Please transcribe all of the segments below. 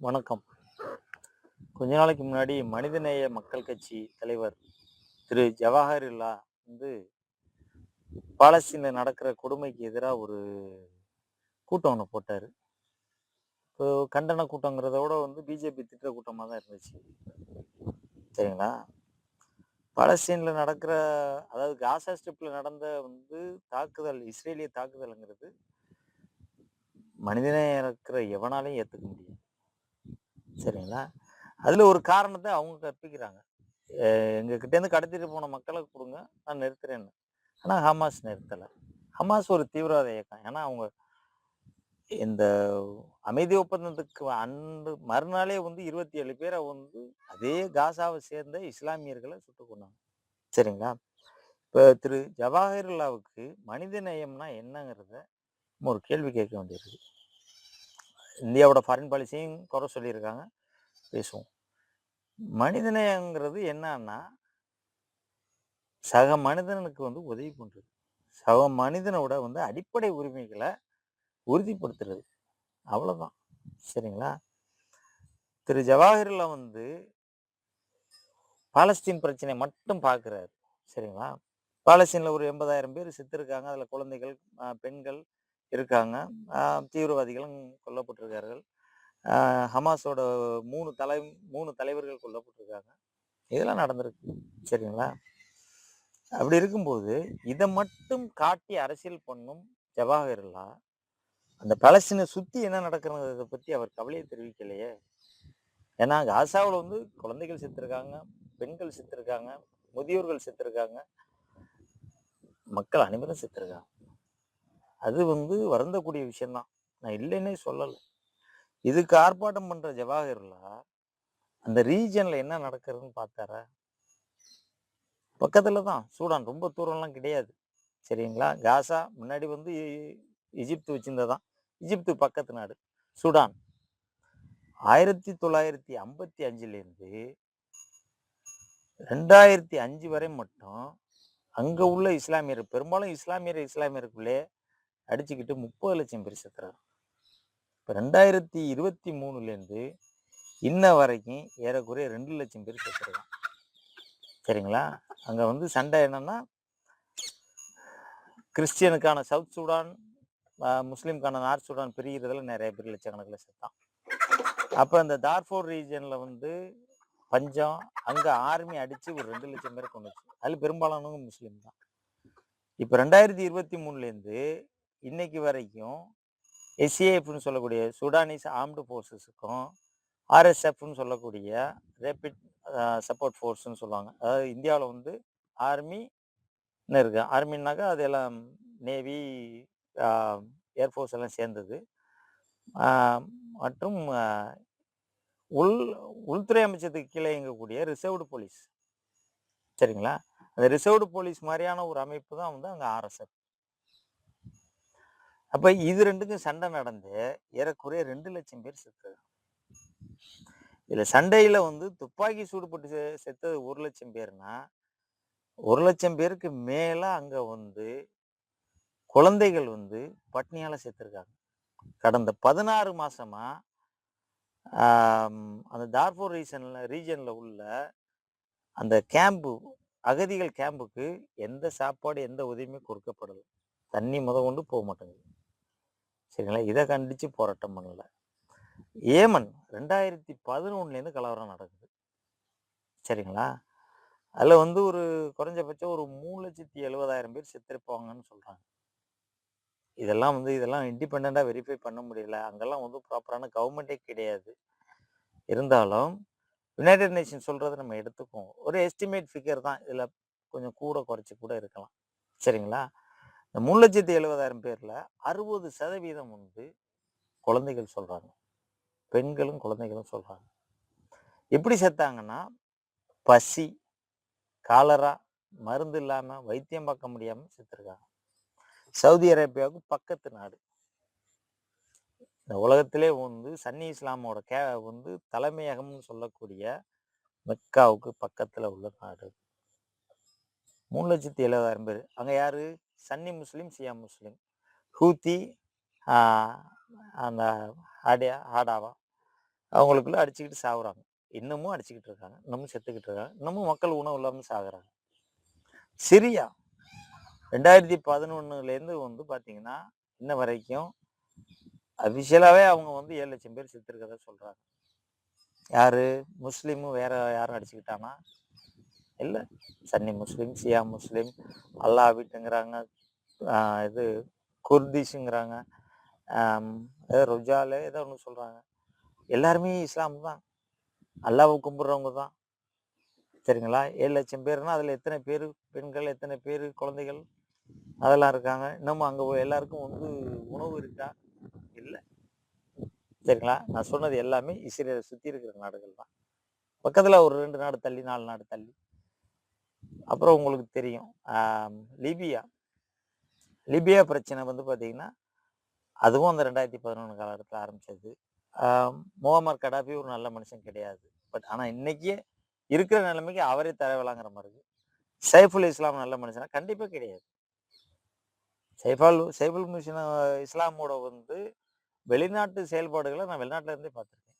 வணக்கம். கொஞ்ச நாளைக்கு முன்னாடி மனிதநேய மக்கள் கட்சி தலைவர் திரு. ஜவஹர்லா வந்து பாலஸ்தீனில் நடக்கிற கொடுமைக்கு எதிராக ஒரு கூட்டம் ஒன்று போட்டார். இப்போ கண்டன கூட்டங்கிறத விட வந்து பிஜேபி திட்ட கூட்டமாக தான் இருந்துச்சு. சரிங்களா? பாலஸ்தீனில் நடக்கிற அதாவது காசா ஸ்ட்ரிப்பில் நடந்த வந்து தாக்குதல் இஸ்ரேலிய தாக்குதல்ங்கிறது மனிதநேயம் இருக்கிற எவனாலையும் ஏற்றுக்க முடியும் சரிங்களா? அதில் ஒரு காரணத்தை அவங்க கற்பிக்கிறாங்க. எங்ககிட்டேருந்து கிட்டேருந்து கடத்திட்டு போன மக்களை கொடுங்க நான் நிறுத்துறேன்னு. ஆனால் ஹமாஸ் நிறுத்தலை. ஹமாஸ் ஒரு தீவிரவாத இயக்கம். ஏன்னா அவங்க இந்த அமைதி ஒப்பந்தத்துக்கு அன்று மறுநாளே வந்து இருபத்தி ஏழு பேரை வந்து அதே காசாவை சேர்ந்த இஸ்லாமியர்களை சுட்டு கொண்டாங்க சரிங்களா? இப்போ திரு ஜவஹர்லாவுக்கு மனித நேயம்னா என்னங்கிறத ஒரு கேள்வி கேட்க வேண்டியிருக்கு. இந்தியாவோட ஃபாரின் பாலிசியும் குறை சொல்லியிருக்காங்க. பேசுவோம். மனிதநேயங்கிறது என்னன்னா சக மனிதனுக்கு வந்து உதவி பண்ணுறது சக மனிதனோட வந்து அடிப்படை உரிமைகளை உறுதிப்படுத்துறது. அவ்வளோதான் சரிங்களா? திரு ஜவாஹிர்லா வந்து பாலஸ்தீன் பிரச்சனை மட்டும் பார்க்குறாரு. சரிங்களா? பாலஸ்தீனில் ஒரு எண்பதாயிரம் பேர் செத்துருக்காங்க. அதில் குழந்தைகள் பெண்கள் இருக்காங்க. தீவிரவாதிகளும் கொல்லப்பட்டிருக்கார்கள். ஹமாஸோட மூணு தலை மூணு தலைவர்கள் கொல்லப்பட்டிருக்காங்க. இதெல்லாம் நடந்திருக்கு. சரிங்களா? அப்படி இருக்கும்போது இதை மட்டும் காட்டி அரசியல் பண்ணும் ஜவாஹிர்லா அந்த பலஸ்தீனை சுற்றி என்ன நடக்கிறத பற்றி அவர் கவலையை தெரிவிக்கலையே. ஏன்னா காசாவில் வந்து குழந்தைகள் செத்துருக்காங்க பெண்கள் செத்துருக்காங்க முதியோர்கள் செத்துருக்காங்க மக்கள் அனைவரும் செத்துருக்காங்க. அது வந்து வருந்தக்கூடிய விஷயம்தான் நான் இல்லைன்னே சொல்லலை. இதுக்கு ஆர்ப்பாட்டம் பண்ணுற ஜவாஹிர்லா அந்த ரீஜனில் என்ன நடக்கிறதுன்னு பார்த்தாரா? பக்கத்தில் தான் சூடான். ரொம்ப தூரம்லாம் கிடையாது. சரிங்களா? காசா முன்னாடி வந்து எஜிப்து வச்சிருந்தது வச்சிருந்ததான். எஜிப்து பக்கத்து நாடு சூடான். ஆயிரத்தி தொள்ளாயிரத்தி ஐம்பத்தி அஞ்சுலேருந்து ரெண்டாயிரத்தி அஞ்சு வரை மட்டும் அங்கே உள்ள இஸ்லாமியர் பெரும்பாலும் இஸ்லாமியர் இஸ்லாமியருக்குள்ளே அடிச்சுக்கிட்டு முப்பது லட்சம் பேர் செத்துறாரு. இப்போ ரெண்டாயிரத்தி இருபத்தி மூணுலேருந்து இன்ன வரைக்கும் ஏறக்குறைய ரெண்டு லட்சம் பேர் செத்துருக்காங்க. சரிங்களா? அங்கே வந்து சண்டை என்னன்னா கிறிஸ்டியனுக்கான சவுத் சூடான் முஸ்லீம்கான நார்த் சூடான் பிரிகிறதுல நிறைய பேர் லட்சக்கணக்கில் செத்தான். அப்போ அந்த தார்ஃபோர் ரீஜனில் வந்து பஞ்சம் அங்கே ஆர்மி அடித்து ஒரு ரெண்டு லட்சம் பேர் கொண்டுச்சு அதில் பெரும்பாலானவங்க முஸ்லீம் தான் இப்போ ரெண்டாயிரத்தி இருபத்தி மூணுலேருந்து இன்னைக்கு வரைக்கும் எஸ்ஏஎஃப்னு சொல்லக்கூடிய சுடானிஸ் ஆர்ம்டு ஃபோர்ஸஸுக்கும் ஆர்எஸ்எஃப்னு சொல்லக்கூடிய ரேபிட் சப்போர்ட் ஃபோர்ஸ்னு சொல்லுவாங்க. அதாவது இந்தியாவில் வந்து ஆர்மின்னு இருக்கு. ஆர்மின்னாக்கா அது எல்லாம் நேவி ஏர்ஃபோர்ஸ் எல்லாம் சேர்ந்தது. மற்றும் உள் உள்துறை அமைச்சத்துக்கு கீழே இயங்கக்கூடிய ரிசர்வ்டு போலீஸ் சரிங்களா? அந்த ரிசர்வ்டு போலீஸ் மாதிரியான ஒரு அமைப்பு தான் வந்து அங்கே ஆர்எஸ்எஃப் அப்போ இது ரெண்டுக்கும் சண்டை நடந்து ஏறக்குறைய ரெண்டு லட்சம் பேர் செத்துருக்காங்க. இதில் சண்டையில் வந்து துப்பாக்கி சூடுபட்டு செ- செத்தது ஒரு லட்சம் பேர்னா ஒரு லட்சம் பேருக்கு மேலே அங்கே வந்து குழந்தைகள் வந்து பட்னியால் செத்துருக்காங்க. கடந்த பதினாறு மாசமா அந்த தார்பூர் ரீசன்ல ரீஜன்ல உள்ள அந்த கேம்பு அகதிகள் கேம்புக்கு எந்த சாப்பாடு எந்த உதவியுமே கொடுக்கப்படலை. தண்ணி முத கொண்டு போக மாட்டேங்குது. சரிங்களா? இதை கண்டிச்சு போராட்டம் பண்ணல. ஏமன் ரெண்டாயிரத்தி பதினொன்னுலேருந்து கலவரம் நடக்குது. சரிங்களா? அதில் வந்து ஒரு குறைஞ்சபட்சம் ஒரு மூணு லட்சத்தி எழுபதாயிரம் பேர் செத்துருப்பாங்கன்னு சொல்கிறாங்க இதெல்லாம் வந்து இதெல்லாம் இண்டிபெண்ட்டாக வெரிஃபை பண்ண முடியல. அங்கெல்லாம் வந்து ப்ராப்பரான கவர்மெண்ட்டே கிடையாது. இருந்தாலும் யுனைடெட் நேஷன் சொல்கிறத நம்ம எடுத்துக்குவோம். ஒரு எஸ்டிமேட் ஃபிகர் தான். இதில் கொஞ்சம் கூட குறைச்சி கூட இருக்கலாம். சரிங்களா? இந்த மூணு லட்சத்தி எழுபதாயிரம் பேரில் அறுபது சதவீதம் வந்து குழந்தைகள் சொல்கிறாங்க பெண்களும் குழந்தைகளும் சொல்கிறாங்க எப்படி செத்தாங்கன்னா பசி காலரா மருந்து இல்லாமல் வைத்தியம் பார்க்க முடியாமல் செத்துருக்காங்க. சவுதி அரேபியாவுக்கு பக்கத்து நாடு. இந்த உலகத்திலே வந்து சன்னி இஸ்லாமோட கே வந்து தலைமையகம்னு சொல்லக்கூடிய மெக்காவுக்கு பக்கத்தில் உள்ள நாடு. மூணு லட்சத்தி எழுபதாயிரம் பேர். அங்கே யாரு? சன்னி முஸ்லீம் சியா முஸ்லீம். ஹூத்தி அந்த ஆடியா ஆடாவா அவங்களுக்குள்ள அடிச்சுக்கிட்டு சாகுறாங்க இன்னமும் அடிச்சுக்கிட்டு இருக்காங்க. இன்னமும் செத்துக்கிட்டு இருக்காங்க. இன்னமும் மக்கள் உணவு இல்லாமல் சாகுறாங்க. சிரியா ரெண்டாயிரத்தி பதினொன்னுலேருந்து வந்து பார்த்தீங்கன்னா இன்ன வரைக்கும் அபிஷியலாகவே அவங்க வந்து ஏழு லட்சம் பேர் செத்துருக்கதா சொல்கிறாங்க யார்? முஸ்லீமும் வேற யாரும் அடிச்சுக்கிட்டாங்கன்னா இல்லை. சன்னி முஸ்லீம் சியா முஸ்லீம் அல்லாவிட்டுங்கிறாங்க இது குர்திஷுங்கிறாங்க. ஆம், ஏதோ ருஜாலு ஏதோ ஒன்று சொல்கிறாங்க எல்லாருமே இஸ்லாம் தான். அல்லாவை கும்பிட்றவங்க தான். சரிங்களா? ஏழு லட்சம் பேர்னா அதில் எத்தனை பேர்? பெண்கள் எத்தனை பேர்? குழந்தைகள்? அதெல்லாம் இருக்காங்க. இன்னமும் அங்கே எல்லாருக்கும் வந்து உணவு இருக்கா? இல்லை. சரிங்களா? நான் சொன்னது எல்லாமே இஸ்ரேலை சுற்றி இருக்கிற நாடுகள் தான். பக்கத்தில் ஒரு ரெண்டு நாடு தள்ளி நாலு நாடு தள்ளி. அப்புறம் உங்களுக்கு தெரியும். லிபியா. லிபியா பிரச்சனை வந்து பார்த்தீங்கன்னா அதுவும் அந்த ரெண்டாயிரத்தி பதினொன்று காலகட்டத்தில் ஆரம்பிச்சது. முகமர் கடாபி ஒரு நல்ல மனுஷன் கிடையாது. பட் ஆனால் இன்னைக்கு இருக்கிற நிலைமைக்கு அவரே தலைவலாங்கிற மாதிரி இருக்கு. சைஃபுல் இஸ்லாம் நல்ல மனுஷனா? கண்டிப்பாக கிடையாது. சைஃபால் சைஃபுல் மிஷின் இஸ்லாமோட வந்து வெளிநாட்டு செயல்பாடுகளை நான் வெளிநாட்டுல இருந்தே பார்த்துருக்கேன்.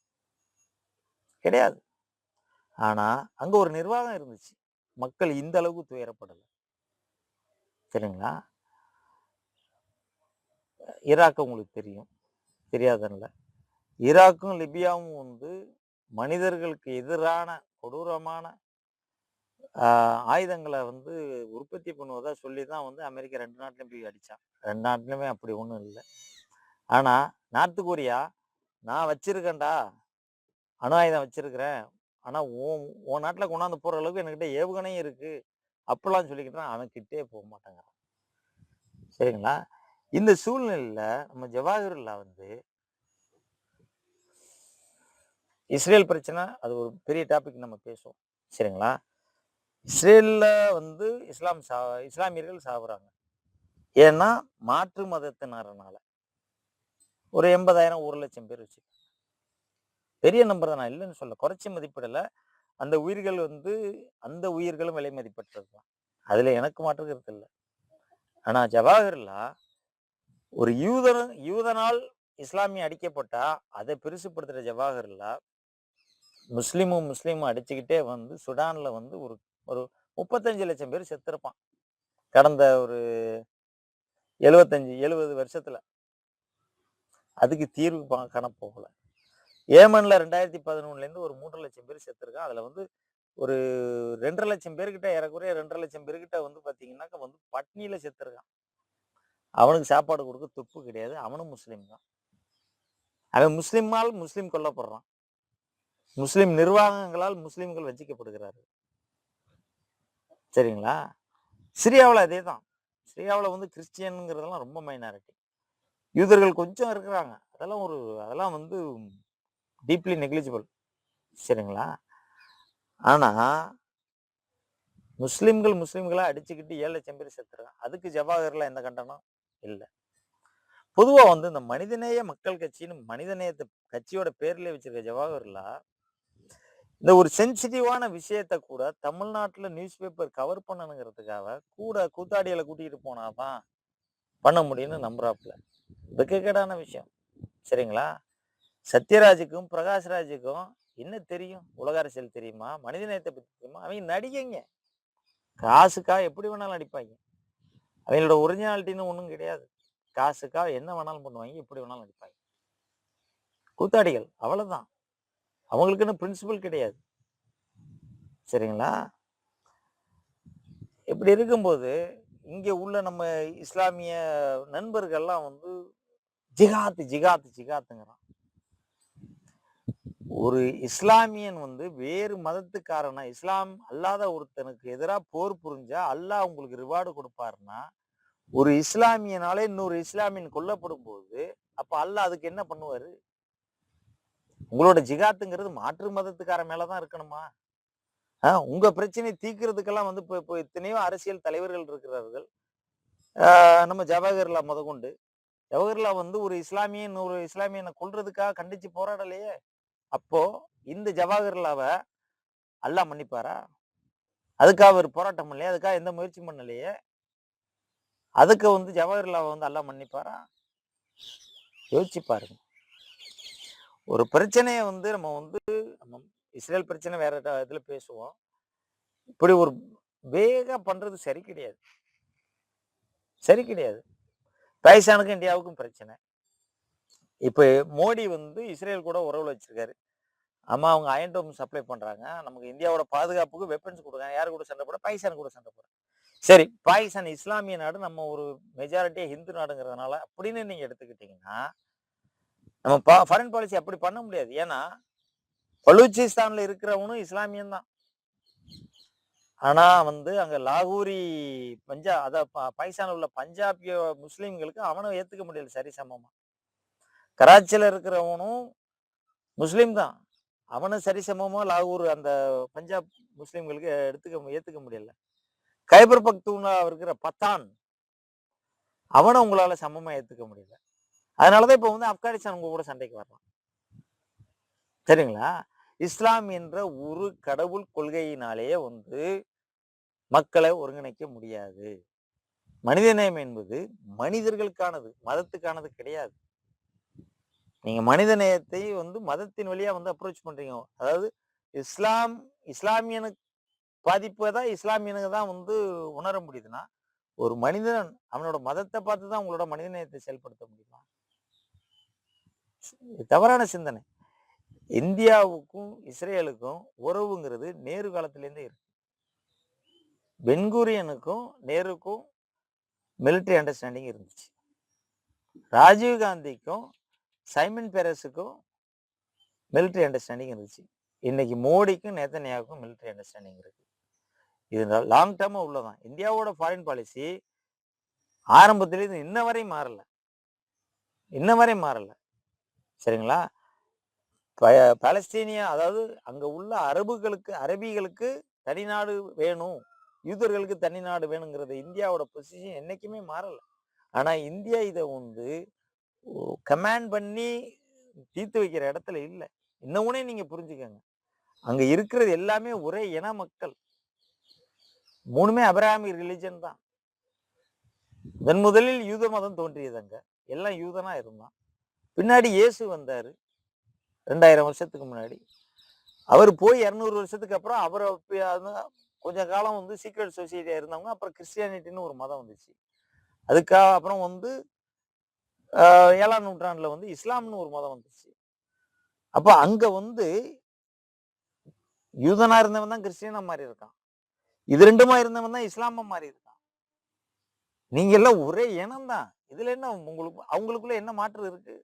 கிடையாது. ஆனால் அங்கே ஒரு நிர்வாகம் இருந்துச்சு. மக்கள் இந்த அளவுக்கு துயரப்படலை. சரிங்களா? ஈராக் உங்களுக்கு தெரியும். தெரியாதுல்ல ஈராக்கும் லிபியாவும் வந்து மனிதர்களுக்கு எதிரான கொடூரமான ஆயுதங்களை வந்து உற்பத்தி பண்ணுவதாக சொல்லி தான் வந்து அமெரிக்கா ரெண்டு நாட்டிலையும் போய் அடித்தான் ரெண்டு நாட்டிலுமே அப்படி ஒன்றும் இல்லை. ஆனால் நார்த்து கொரியா நான் வச்சிருக்கேன்டா. அணு ஆயுதம் வச்சிருக்கிறேன். ஆனால் ஓ உன் நாட்டில் கொண்டாந்து போகிற அளவுக்கு என்கிட்ட ஏவுகணையும் இருக்குது அப்படிலாம் சொல்லிக்கிட்டான் அவன் கிட்டே போக மாட்டேங்கிறான். சரிங்களா? இந்த சூழ்நிலையில் நம்ம ஜவாஹிருல்லா வந்து இஸ்ரேல் பிரச்சனை அது ஒரு பெரிய டாபிக் நம்ம பேசுவோம். சரிங்களா? இஸ்ரேலில் வந்து இஸ்லாம் சா இஸ்லாமியர்கள் சாகுறாங்க ஏன்னா மாற்று மதத்தினரனால. ஒரு எண்பதாயிரம் ஒரு லட்சம் பேர் வச்சு பெரிய நம்பர் தான். நான் இல்லைன்னு சொல்ல குறைச்சி மதிப்பிடல. அந்த உயிர்கள் வந்து அந்த உயிர்களும் விலை மதிப்பற்றது தான். அதுல எனக்கு மாற்று கருத்து இல்லை. ஆனா ஜவாஹர்லா ஒரு யூதன் யூதனால் இஸ்லாமிய அடிக்கப்பட்டா அதை பெருசுப்படுத்துற ஜவாஹர்லா முஸ்லீமும் முஸ்லீமும் அடிச்சுக்கிட்டே வந்து சுடான்ல வந்து ஒரு ஒரு முப்பத்தஞ்சு லட்சம் பேர் செத்துருப்பான். கடந்த ஒரு எழுவத்தஞ்சு எழுபது வருஷத்துல. அதுக்கு தீர்வு பா- காண போகல ஏமன்ல ரெண்டாயிரத்தி பதினொன்னுலேருந்து ஒரு மூன்று லட்சம் பேர் செத்துருக்கான் அதில் வந்து ஒரு ரெண்டரை லட்சம் பேர்கிட்ட ஏறக்குறைய ரெண்டரை லட்சம் பேர்கிட்ட வந்து பார்த்தீங்கன்னாக்கா வந்து பட்னியில் செத்துருக்கான். அவனுக்கு சாப்பாடு கொடுக்க துப்பு கிடையாது. அவனும் முஸ்லீம் தான். அவன் முஸ்லீமால் முஸ்லீம் கொல்லப்படுறான். முஸ்லீம் நிர்வாகங்களால் முஸ்லீம்கள் வஞ்சிக்கப்படுகிறார்கள் சரிங்களா? சிரியாவில் அதே தான். சிரியாவில் வந்து கிறிஸ்டியனுங்கிறதெல்லாம் ரொம்ப மைனாரிட்டி யூதர்கள் கொஞ்சம் இருக்கிறாங்க. அதெல்லாம் ஒரு அதெல்லாம் வந்து டீப்லி நெக்லிஜிபிள் சரிங்களா? ஆனால் முஸ்லீம்கள் முஸ்லீம்களாக அடிச்சுக்கிட்டு ஏழு லட்சம் பேர் செத்துறாங்க அதுக்கு ஜவாஹர்ல எந்த கண்டனம்? இல்லை. பொதுவாக வந்து இந்த மனிதநேய மக்கள் கட்சின்னு மனிதநேயத்தை கட்சியோட பேர்லேயே வச்சிருக்க ஜவாஹர்லா இந்த ஒரு சென்சிட்டிவான விஷயத்த கூட தமிழ்நாட்டில் நியூஸ் பேப்பர் கவர் பண்ணணுங்கிறதுக்காக கூட கூத்தாடியில் கூட்டிகிட்டு போனாதான் பண்ண முடியும்னு நம்புறாப்புல. வெக்கக்கேடான விஷயம். சரிங்களா? சத்யராஜுக்கும் பிரகாஷ்ராஜுக்கும் என்ன தெரியும்? உலக அரசியல் தெரியுமா? மனிதநேயத்தை பத்தி தெரியுமா? அவங்க நடிகைங்க. காசுக்கா எப்படி வேணாலும் நடிப்பாங்க. அவங்களோட ஒரிஜினாலிட்டின்னு ஒன்றும் கிடையாது. காசுக்கா என்ன வேணாலும் பண்ணுவாங்க எப்படி வேணாலும் நடிப்பாங்க. கூத்தாடிகள் அவ்வளவுதான். அவங்களுக்குன்னு பிரின்சிபல் கிடையாது. சரிங்களா? இப்படி இருக்கும்போது இங்கே உள்ள நம்ம இஸ்லாமிய நண்பர்கள்லாம் வந்து ஜிகாத்து ஜிகாத்து ஜிகாத்துங்கிறான். ஒரு இஸ்லாமியன் வந்து வேறு மதத்துக்காரனா இஸ்லாம் அல்லாத ஒருத்தனுக்கு எதிராக போர் புரிஞ்சா அல்லாஹ் உங்களுக்கு ரிவார்டு கொடுப்பாருன்னா ஒரு இஸ்லாமியனாலே இன்னொரு இஸ்லாமியன் கொல்லப்படும் போது அப்ப அல்லாஹ் அதுக்கு என்ன பண்ணுவாரு? உங்களோட ஜிகாத்துங்கிறது மாற்று மதத்துக்கார மேலதான் இருக்கணுமா? ஆஹ் உங்க பிரச்சனை தீக்கிறதுக்கெல்லாம் வந்து இப்போ இப்போ எத்தனையோ அரசியல் தலைவர்கள் இருக்கிறார்கள். நம்ம ஜவஹர்லா முதற்கொண்டு. ஜவஹர்லா வந்து ஒரு இஸ்லாமியன் ஒரு இஸ்லாமியனை கொள்றதுக்காக கண்டிச்சு போராடலையே. அப்போ இந்த ஜவஹர்லாவை அல்லாஹ் மன்னிப்பாரா? அதுக்காக அவர் போராட்டம் பண்ணலையே அதுக்காக எந்த முயற்சியும் பண்ணலையே. அதுக்கு வந்து ஜவஹர்லாவை வந்து அல்லா மன்னிப்பாரா? யோசிச்சு பாருங்க. ஒரு பிரச்சனையை வந்து நம்ம வந்து நம்ம இஸ்ரேல் பிரச்சனை வேற இதில் பேசுவோம். இப்படி ஒரு வேக பண்றது சரி கிடையாது. சரி கிடையாது. பாகிஸ்தானுக்கும் இந்தியாவுக்கும் பிரச்சனை. இப்போ மோடி வந்து இஸ்ரேல் கூட உறவில் வச்சிருக்காரு. ஆமா அவங்க அயன்டோம் சப்ளை பண்றாங்க. நமக்கு இந்தியாவோட பாதுகாப்புக்கு வெப்பன்ஸ் கொடுக்குறாங்க. யார் கூட சண்டை போட பாகிஸ்தான் கூட சண்டை போட சரி பாகிஸ்தான் இஸ்லாமிய நாடு நம்ம ஒரு மெஜாரிட்டியா ஹிந்து நாடுங்கிறதுனால அப்படின்னு நீங்க எடுத்துக்கிட்டிங்கன்னா நம்ம ஃபாரின் பாலிசி அப்படி பண்ண முடியாது. ஏன்னா பலூச்சிஸ்தான்ல இருக்கிறவனும் இஸ்லாமியன் தான். ஆனா வந்து அங்க லாகூரி பஞ்சா அதான் பாகிஸ்தானில் உள்ள பஞ்சாபிய முஸ்லீம்களுக்கு அவனை ஏத்துக்க முடியல. சரி சமமா. கராச்சியில இருக்கிறவனும் முஸ்லீம் தான். அவனும் சரி சமமா லாகூர் அந்த பஞ்சாப் முஸ்லீம்களுக்கு எடுத்துக்க ஏத்துக்க முடியல. கைபர் பக்தூனா இருக்கிற பத்தான் அவனை உங்களால சமமா ஏத்துக்க முடியல. அதனாலதான் இப்ப வந்து ஆப்கானிஸ்தான் உங்க கூட சண்டைக்கு வரலாம். சரிங்களா? இஸ்லாம் என்ற ஒரு கடவுள் கொள்கையினாலேயே வந்து மக்களை ஒருங்கிணைக்க முடியாது. மனிதநேயம் என்பது மனிதர்களுக்கானது மதத்துக்கானது கிடையாது. நீங்கள் மனித நேயத்தை வந்து மதத்தின் வழியாக வந்து அப்ரோச் பண்ணுறீங்க அதாவது இஸ்லாம் இஸ்லாமியனுக்கு பாதிப்பை தான் இஸ்லாமியனுக்கு தான் வந்து உணர முடியுதுன்னா ஒரு மனிதன் அவனோட மதத்தை பார்த்து தான் உங்களோட மனித நேயத்தை செயல்படுத்த முடியுமா? தவறான சிந்தனை. இந்தியாவுக்கும் இஸ்ரேலுக்கும் உறவுங்கிறது நேரு காலத்திலேருந்தே இருக்கு. பென்குரியனுக்கும் நேருக்கும் மிலிட்டரி அண்டர்ஸ்டாண்டிங் இருந்துச்சு. ராஜீவ் காந்திக்கும் சைமன் பேரஸுக்கும் மிலிட்டரி அண்டர்ஸ்டாண்டிங் இருந்துச்சு. இன்னைக்கு மோடிக்கும் நேத்தனியாவுக்கும் மிலிட்டரி அண்டர்ஸ்டாண்டிங் இருக்கு. இது லாங் டேர்மா உள்ளதான். இந்தியாவோட ஃபாரின் பாலிசி ஆரம்பத்திலேருந்து இன்ன வரையும் மாறல. இன்ன வரையும் மாறல. சரிங்களா? பலஸ்தீனியா பாலஸ்தீனியா அதாவது அங்க உள்ள அரபுகளுக்கு அரபிகளுக்கு தனிநாடு வேணும். யூதர்களுக்கு தனி நாடு வேணுங்கிறது இந்தியாவோட பொசிஷன் என்னைக்குமே மாறல. ஆனா இந்தியா இதை வந்து கமாண்ட் பண்ணி தீர்த்து வைக்கிற இடத்துல இல்லை. இன்னமுனே நீங்க புரிஞ்சுக்கோங்க. அங்க இருக்கிறது எல்லாமே ஒரே இன மக்கள். மூணுமே அபிராமிக் ரிலிஜன் தான். முதன் முதலில் யூத மதம் தோன்றியது அங்க எல்லாம் யூதனா இருந்தான். பின்னாடி இயேசு வந்தாரு. ரெண்டாயிரம் வருஷத்துக்கு முன்னாடி. அவர் போய் இரநூறு வருஷத்துக்கு அப்புறம் அவரை பி- கொஞ்ச காலம் வந்து சீக்ரெட் சொசைட்டியாக இருந்தவங்க. அப்புறம் கிறிஸ்டியானிட்டின்னு ஒரு மதம் வந்துச்சு. அதுக்காக அப்புறம் வந்து ஏழாம் நூற்றாண்டுல வந்து இஸ்லாம்னு ஒரு மதம் வந்துச்சு. அப்ப அங்க வந்து யூதனா இருந்தவன் தான் கிறிஸ்டியனா மாறி இருக்கான். இது ரெண்டுமா இருந்தவன் தான் இஸ்லாமா மாறி இருக்கான். நீங்க எல்லாம் ஒரே இனம் தான். இதுல என்ன உங்களுக்கு அவங்களுக்குள்ள என்ன மாற்று இருக்கு?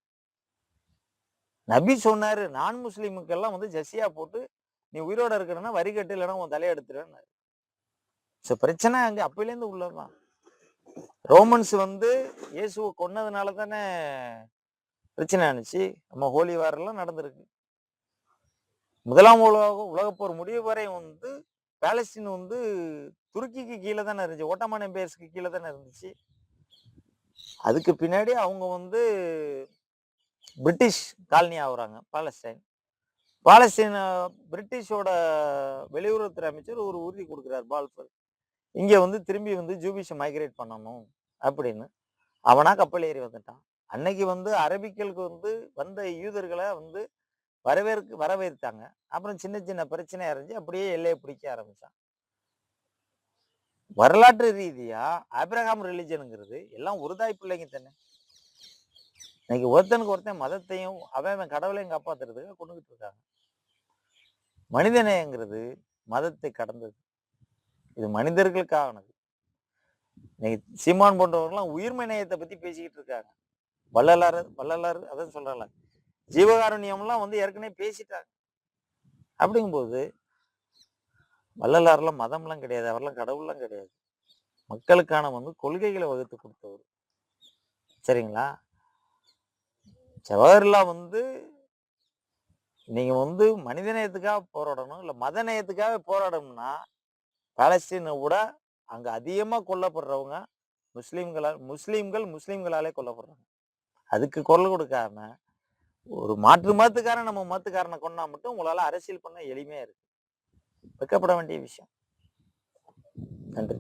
நபி சொன்னாரு நான் முஸ்லீமுக்கெல்லாம் வந்து ஜசியா போட்டு நீ உயிரோட இருக்கிறன்னா வரி கட்டு இல்லைன்னா உன் தலையை எடுத்துருவேன்னு பிரச்சனை அங்க அப்பையிலேருந்து உள்ளதான் ரோமன்ஸ் வந்து இயேசுவை கொன்னதுனால தானே பிரச்சனை ஆனிச்சு. நம்ம ஹோலி வாரெல்லாம் நடந்திருக்கு. முதலாம் உலக உலகப்போர் முடிவு வரை வந்து பேலஸ்டீன் வந்து துருக்கிக்கு கீழே தானே இருந்துச்சு. ஓட்டமான எம்பையர்ஸ்க்கு கீழே தானே இருந்துச்சு. அதுக்கு பின்னாடி அவங்க வந்து பிரிட்டிஷ் காலனி ஆகுறாங்க பாலஸ்டைன் பாலஸ்தீன பிரிட்டிஷோட வெளியுறவுத்துறை அமைச்சர் ஒரு உறுதி கொடுக்குறார் பால்பர் இங்க வந்து திரும்பி வந்து ஜூபிஷை மைக்ரேட் பண்ணணும் அப்படின்னு. அவனா கப்பல் ஏறி வந்துட்டான். அன்னைக்கு வந்து அரபிக்களுக்கு வந்து வந்த யூதர்களை வந்து வரவேற்க வரவேற்றாங்க. அப்புறம் சின்ன சின்ன பிரச்சனை அறிஞ்சு அப்படியே எல்லையை பிடிக்க ஆரம்பிச்சான். வரலாற்று ரீதியா அபிரகாம் ரிலிஜனுங்கிறது எல்லாம் உருதாய் பிள்ளைங்க தானே. இன்னைக்கு ஒருத்தனுக்கு ஒருத்தன் மதத்தையும் அவன் அவன் கடவுளையும் காப்பாத்துறதுக்கு கொண்டுகிட்டு இருக்காங்க. மனிதநேயங்கிறது மதத்தை கடந்தது. இது மனிதர்களுக்கானது. இன்னைக்கு சீமான் போன்றவர்கள்லாம் உயிர்மை நேயத்தை பத்தி பேசிக்கிட்டு இருக்காங்க. வள்ளலாறு வள்ளலாறு அதான் சொல்றாங்க ஜீவகாருண்யம்லாம் வந்து ஏற்கனவே பேசிட்டாங்க. அப்படிங்கும்போது வள்ளலாறுலாம் மதம்லாம் கிடையாது அவர்லாம் கடவுள்லாம் கிடையாது. மக்களுக்கான வந்து கொள்கைகளை வகுத்து கொடுத்தவர். சரிங்களா? ஜவஹர்லால் வந்து நீங்கள் வந்து மனித நேயத்துக்காக போராடணும் இல்லை மத நேயத்துக்காக போராடணும்னா பாலஸ்தீனை விட அங்கே அதிகமாக கொல்லப்படுறவங்க முஸ்லீம்களால் முஸ்லீம்கள் முஸ்லீம்களாலே கொல்லப்படுறாங்க. அதுக்கு குரல் கொடுக்காம ஒரு மாற்று மதத்துக்காரன் நம்ம மதத்துக்காரனை கொண்டா மட்டும் உங்களால் அரசியல் பண்ண எளிமையாக இருக்கு. வெக்கப்பட வேண்டிய விஷயம். நன்றி.